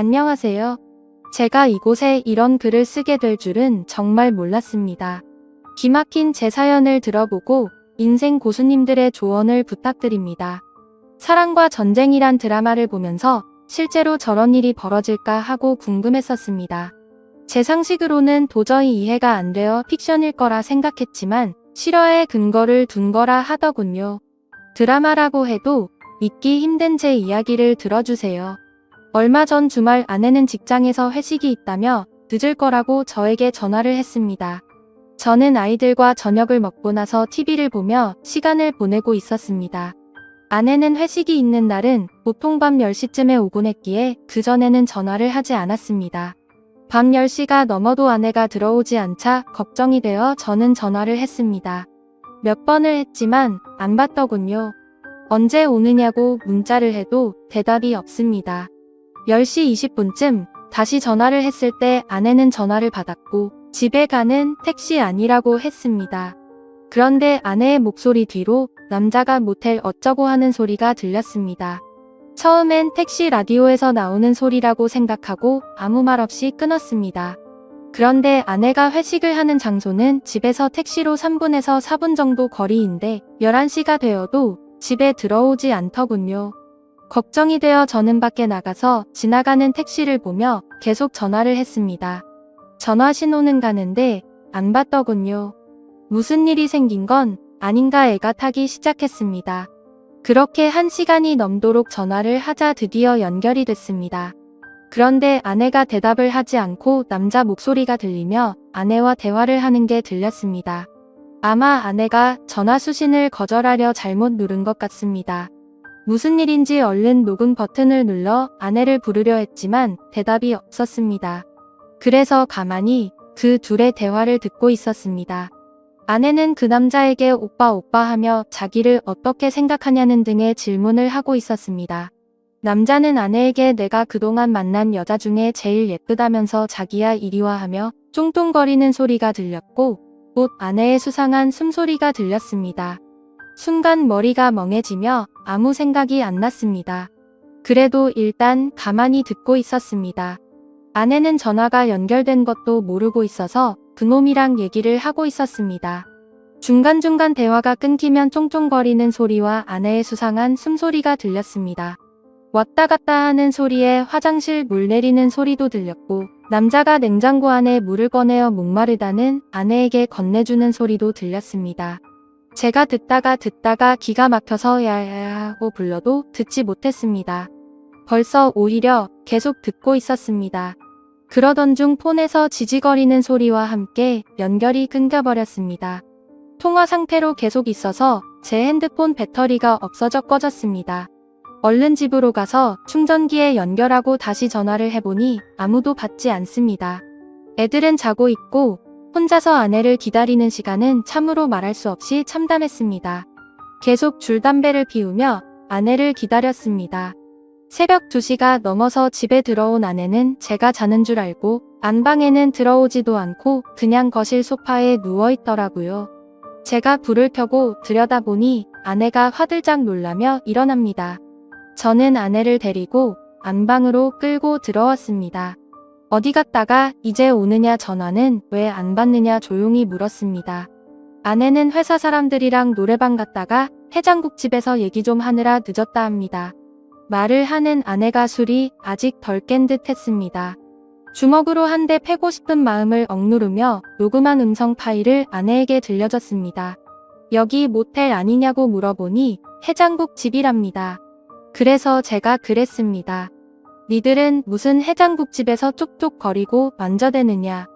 안녕하세요. 제가 이곳에 이런 글을 쓰게 될 줄은 정말 몰랐습니다. 기막힌 제 사연을 들어보고 인생 고수님들의 조언을 부탁드립니다. 사랑과 전쟁이란 드라마를 보면서 실제로 저런 일이 벌어질까 하고 궁금했었습니다. 제 상식으로는 도저히 이해가 안 되어 픽션일 거라 생각했지만 실화의 근거를 둔 거라 하더군요. 드라마라고 해도 믿기 힘든 제 이야기를 들어주세요. 얼마 전 주말 아내는 직장에서 회식이 있다며 늦을 거라고 저에게 전화를 했습니다. 저는 아이들과 저녁을 먹고 나서 TV를 보며 시간을 보내고 있었습니다. 아내는 회식이 있는 날은 보통 밤 10시쯤에 오곤 했기에 그전에는 전화를 하지 않았습니다. 밤 10시가 넘어도 아내가 들어오지 않자 걱정이 되어 저는 전화를 했습니다. 몇 번을 했지만 안 받더군요. 언제 오느냐고 문자를 해도 대답이 없습니다. 10시 20분쯤 다시 전화를 했을 때 아내는 전화를 받았고 집에 가는 택시 아니라고 했습니다. 그런데 아내의 목소리 뒤로 남자가 모텔 어쩌고 하는 소리가 들렸습니다. 처음엔 택시 라디오에서 나오는 소리라고 생각하고 아무 말 없이 끊었습니다. 그런데 아내가 회식을 하는 장소는 집에서 택시로 3분에서 4분 정도 거리인데 11시가 되어도 집에 들어오지 않더군요. 걱정이 되어 저는 밖에 나가서 지나가는 택시를 보며 계속 전화를 했습니다. 전화 신호는 가는데 안 받더군요. 무슨 일이 생긴 건 아닌가 애가 타기 시작했습니다. 그렇게 한 시간이 넘도록 전화를 하자 드디어 연결이 됐습니다. 그런데 아내가 대답을 하지 않고 남자 목소리가 들리며 아내와 대화를 하는 게 들렸습니다. 아마 아내가 전화 수신을 거절하려 잘못 누른 것 같습니다. 무슨 일인지 얼른 녹음 버튼을 눌러 아내를 부르려 했지만 대답이 없었습니다. 그래서 가만히 그 둘의 대화를 듣고 있었습니다. 아내는 그 남자에게 오빠 오빠 하며 자기를 어떻게 생각하냐는 등의 질문을 하고 있었습니다. 남자는 아내에게 내가 그동안 만난 여자 중에 제일 예쁘다면서 자기야 이리와 하며 쫑쫑거리는 소리가 들렸고 곧 아내의 수상한 숨소리가 들렸습니다. 순간 머리가 멍해지며 아무 생각이 안 났습니다. 그래도 일단 가만히 듣고 있었습니다. 아내는 전화가 연결된 것도 모르고 있어서 그놈이랑 얘기를 하고 있었습니다. 중간중간 대화가 끊기면 쫑쫑거리는 소리와 아내의 수상한 숨소리가 들렸습니다. 왔다 갔다 하는 소리에 화장실 물 내리는 소리도 들렸고 남자가 냉장고 안에 물을 꺼내어 목마르다는 아내에게 건네주는 소리도 들렸습니다. 제가 듣다가 듣다가 기가 막혀서 야야야 하고 불러도 듣지 못했습니다. 벌써 오히려 계속 듣고 있었습니다. 그러던 중 폰에서 지지거리는 소리와 함께 연결이 끊겨버렸습니다. 통화 상태로 계속 있어서 제 핸드폰 배터리가 없어져 꺼졌습니다. 얼른 집으로 가서 충전기에 연결하고 다시 전화를 해보니 아무도 받지 않습니다. 애들은 자고 있고 혼자서 아내를 기다리는 시간은 참으로 말할 수 없이 참담했습니다. 계속 줄담배를 피우며 아내를 기다렸습니다. 새벽 2시가 넘어서 집에 들어온 아내는 제가 자는 줄 알고 안방에는 들어오지도 않고 그냥 거실 소파에 누워있더라고요. 제가 불을 켜고 들여다보니 아내가 화들짝 놀라며 일어납니다. 저는 아내를 데리고 안방으로 끌고 들어왔습니다. 어디 갔다가 이제 오느냐 전화는 왜 안 받느냐 조용히 물었습니다. 아내는 회사 사람들이랑 노래방 갔다가 해장국 집에서 얘기 좀 하느라 늦었다 합니다. 말을 하는 아내가 술이 아직 덜 깬 듯 했습니다. 주먹으로 한 대 패고 싶은 마음을 억누르며 녹음한 음성 파일을 아내에게 들려줬습니다. 여기 모텔 아니냐고 물어보니 해장국 집이랍니다. 그래서 제가 그랬습니다. 니들은 무슨 해장국집에서 쪽쪽거리고 만져대느냐.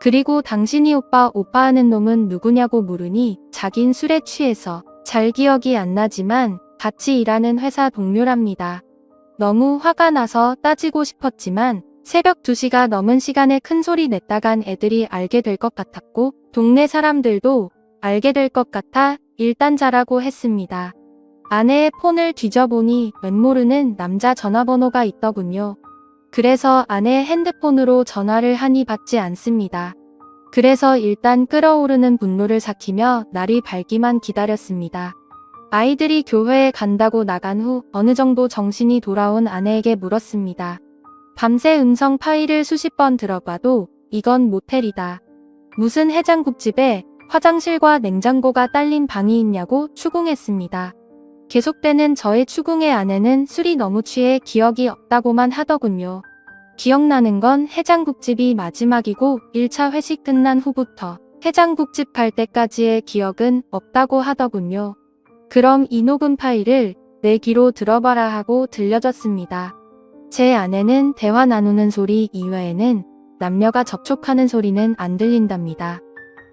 그리고 당신이 오빠 오빠 하는 놈은 누구냐고 물으니 자긴 술에 취해서 잘 기억이 안 나지만 같이 일하는 회사 동료랍니다. 너무 화가 나서 따지고 싶었지만 새벽 2시가 넘은 시간에 큰 소리 냈다간 애들이 알게 될 것 같았고 동네 사람들도 알게 될 것 같아 일단 자라고 했습니다. 아내의 폰을 뒤져보니 웬모르는 남자 전화번호가 있더군요. 그래서 아내 핸드폰으로 전화를 하니 받지 않습니다. 그래서 일단 끓어오르는 분노를 삭히며 날이 밝기만 기다렸습니다. 아이들이 교회에 간다고 나간 후 어느 정도 정신이 돌아온 아내에게 물었습니다. 밤새 음성 파일을 수십 번 들어봐도 이건 모텔이다. 무슨 해장국집에 화장실과 냉장고가 딸린 방이 있냐고 추궁했습니다. 계속되는 저의 추궁의 아내는 술이 너무 취해 기억이 없다고만 하더군요. 기억나는 건 해장국집이 마지막이고 1차 회식 끝난 후부터 해장국집 갈 때까지의 기억은 없다고 하더군요. 그럼 이 녹음 파일을 내 귀로 들어봐라 하고 들려줬습니다. 제 아내는 대화 나누는 소리 이외에는 남녀가 접촉하는 소리는 안 들린답니다.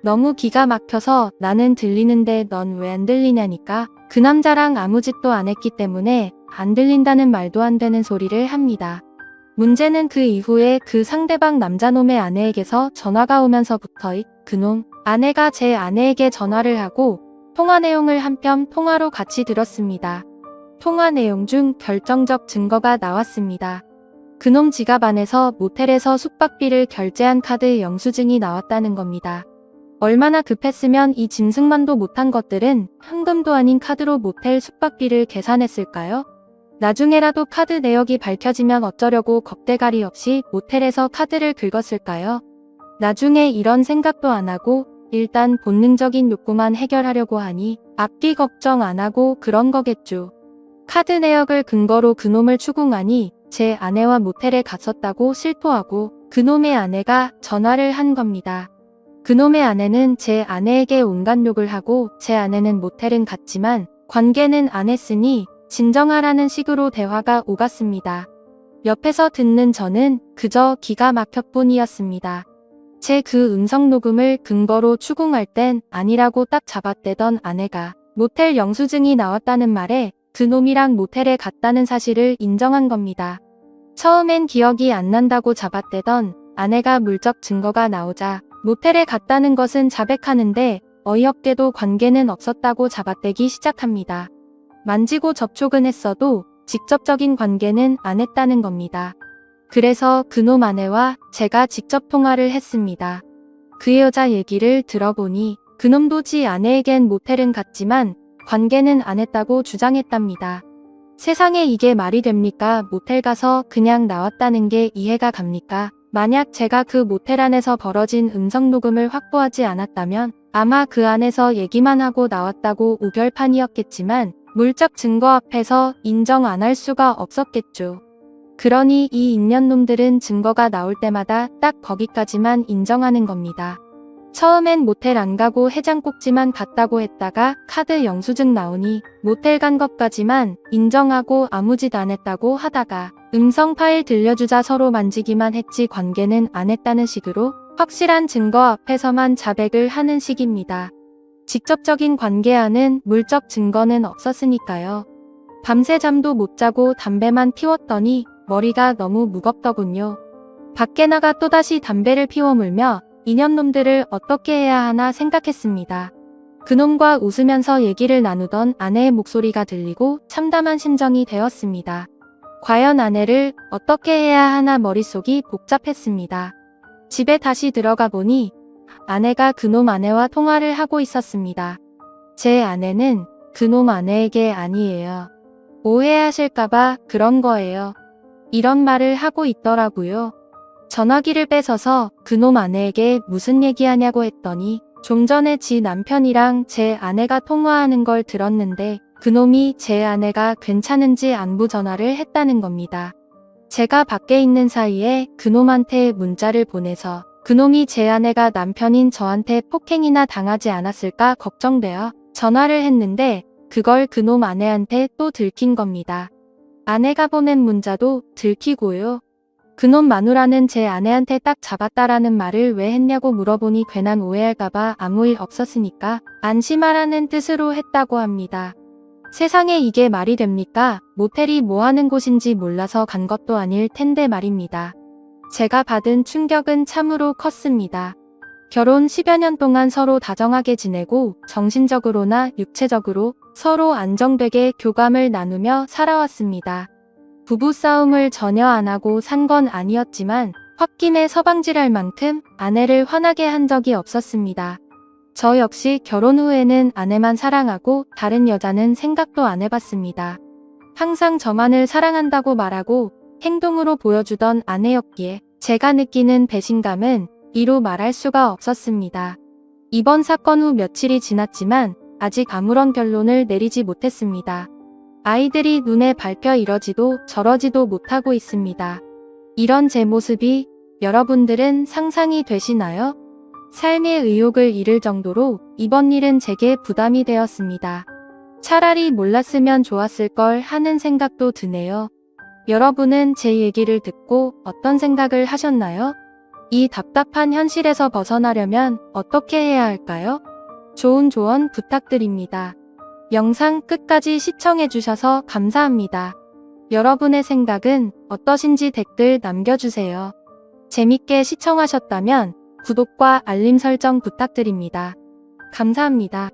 너무 기가 막혀서 나는 들리는데 넌 왜 안 들리냐니까 그 남자랑 아무 짓도 안 했기 때문에 안 들린다는 말도 안 되는 소리를 합니다. 문제는 그 이후에 그 상대방 남자놈의 아내에게서 전화가 오면서부터 그놈 아내가 제 아내에게 전화를 하고 통화 내용을 한편 통화로 같이 들었습니다. 통화 내용 중 결정적 증거가 나왔습니다. 그놈 지갑 안에서 모텔에서 숙박비를 결제한 카드 영수증이 나왔다는 겁니다. 얼마나 급했으면 이 짐승만도 못한 것들은 현금도 아닌 카드로 모텔 숙박비를 계산했을까요? 나중에라도 카드 내역이 밝혀지면 어쩌려고 겁대가리 없이 모텔에서 카드를 긁었을까요? 나중에 이런 생각도 안 하고 일단 본능적인 욕구만 해결하려고 하니 앞뒤 걱정 안 하고 그런 거겠죠. 카드 내역을 근거로 그놈을 추궁하니 제 아내와 모텔에 갔었다고 실토하고 그놈의 아내가 전화를 한 겁니다. 그놈의 아내는 제 아내에게 온갖 욕을 하고 제 아내는 모텔은 갔지만 관계는 안 했으니 진정하라는 식으로 대화가 오갔습니다. 옆에서 듣는 저는 그저 기가 막혔 뿐이었습니다. 제 그 음성 녹음을 근거로 추궁할 땐 아니라고 딱 잡아떼던 아내가 모텔 영수증이 나왔다는 말에 그놈이랑 모텔에 갔다는 사실을 인정한 겁니다. 처음엔 기억이 안 난다고 잡아떼던 아내가 물적 증거가 나오자 모텔에 갔다는 것은 자백하는데 어이없게도 관계는 없었다고 잡아떼기 시작합니다. 만지고 접촉은 했어도 직접적인 관계는 안 했다는 겁니다. 그래서 그놈 아내와 제가 직접 통화를 했습니다. 그 여자 얘기를 들어보니 그놈도 지 아내에겐 모텔은 갔지만 관계는 안 했다고 주장했답니다. 세상에 이게 말이 됩니까? 모텔 가서 그냥 나왔다는 게 이해가 갑니까? 만약 제가 그 모텔 안에서 벌어진 음성 녹음을 확보하지 않았다면 아마 그 안에서 얘기만 하고 나왔다고 우결판이었겠지만 물적 증거 앞에서 인정 안 할 수가 없었겠죠. 그러니 이 인년놈들은 증거가 나올 때마다 딱 거기까지만 인정하는 겁니다. 처음엔 모텔 안 가고 해장국지만 갔다고 했다가 카드 영수증 나오니 모텔 간 것까지만 인정하고 아무 짓 안 했다고 하다가 음성 파일 들려주자 서로 만지기만 했지 관계는 안 했다는 식으로 확실한 증거 앞에서만 자백을 하는 식입니다. 직접적인 관계와는 물적 증거는 없었으니까요. 밤새 잠도 못 자고 담배만 피웠더니 머리가 너무 무겁더군요. 밖에 나가 또다시 담배를 피워 물며 인연놈들을 어떻게 해야 하나 생각했습니다. 그놈과 웃으면서 얘기를 나누던 아내의 목소리가 들리고 참담한 심정이 되었습니다. 과연 아내를 어떻게 해야 하나 머릿속이 복잡했습니다. 집에 다시 들어가 보니 아내가 그놈 아내와 통화를 하고 있었습니다. 제 아내는 그놈 아내에게 아니에요. 오해하실까봐 그런 거예요. 이런 말을 하고 있더라고요. 전화기를 뺏어서 그놈 아내에게 무슨 얘기하냐고 했더니 좀 전에 지 남편이랑 제 아내가 통화하는 걸 들었는데 그놈이 제 아내가 괜찮은지 안부 전화를 했다는 겁니다. 제가 밖에 있는 사이에 그놈한테 문자를 보내서 그놈이 제 아내가 남편인 저한테 폭행이나 당하지 않았을까 걱정되어 전화를 했는데 그걸 그놈 아내한테 또 들킨 겁니다. 아내가 보낸 문자도 들키고요. 그놈 마누라는 제 아내한테 딱 잡았다라는 말을 왜 했냐고 물어보니 괜한 오해할까봐 아무 일 없었으니까 안심하라는 뜻으로 했다고 합니다. 세상에 이게 말이 됩니까? 모텔이 뭐 하는 곳인지 몰라서 간 것도 아닐 텐데 말입니다. 제가 받은 충격은 참으로 컸습니다. 결혼 10여 년 동안 서로 다정하게 지내고 정신적으로나 육체적으로 서로 안정되게 교감을 나누며 살아왔습니다. 부부싸움을 전혀 안 하고 산 건 아니었지만 홧김에 서방질할 만큼 아내를 화나게 한 적이 없었습니다. 저 역시 결혼 후에는 아내만 사랑하고 다른 여자는 생각도 안 해봤습니다. 항상 저만을 사랑한다고 말하고 행동으로 보여주던 아내였기에 제가 느끼는 배신감은 이루 말할 수가 없었습니다. 이번 사건 후 며칠이 지났지만 아직 아무런 결론을 내리지 못했습니다. 아이들이 눈에 밟혀 이러지도 저러지도 못하고 있습니다. 이런 제 모습이 여러분들은 상상이 되시나요? 삶의 의욕을 잃을 정도로 이번 일은 제게 부담이 되었습니다. 차라리 몰랐으면 좋았을 걸 하는 생각도 드네요. 여러분은 제 얘기를 듣고 어떤 생각을 하셨나요? 이 답답한 현실에서 벗어나려면 어떻게 해야 할까요? 좋은 조언 부탁드립니다. 영상 끝까지 시청해주셔서 감사합니다. 여러분의 생각은 어떠신지 댓글 남겨주세요. 재밌게 시청하셨다면 구독과 알림 설정 부탁드립니다. 감사합니다.